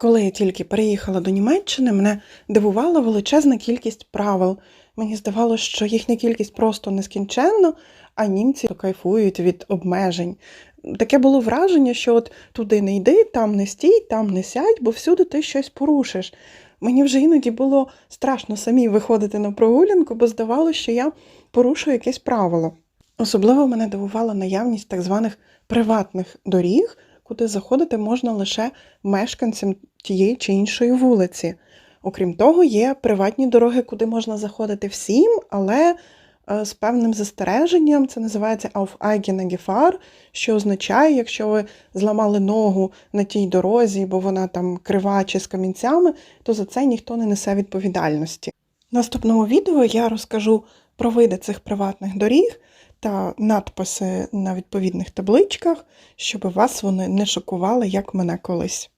Коли я тільки переїхала до Німеччини, мене дивувала величезна кількість правил. Мені здавалося, що їхня кількість просто нескінченна, а німці кайфують від обмежень. Таке було враження, що от туди не йди, там не стій, там не сядь, бо всюди ти щось порушиш. Мені вже іноді було страшно самі виходити на прогулянку, бо здавалося, що я порушую якесь правило. Особливо мене дивувала наявність так званих приватних доріг, куди заходити можна лише мешканцям тієї чи іншої вулиці. Окрім того, є приватні дороги, куди можна заходити всім, але е, з певним застереженням це називається auf eigene Gefahr, що означає, якщо ви зламали ногу на тій дорозі, бо вона там крива чи з камінцями, то за це ніхто не несе відповідальності. В наступному відео я розкажу про види цих приватних доріг та надписи на відповідних табличках, щоб вас вони не шокували, як мене колись.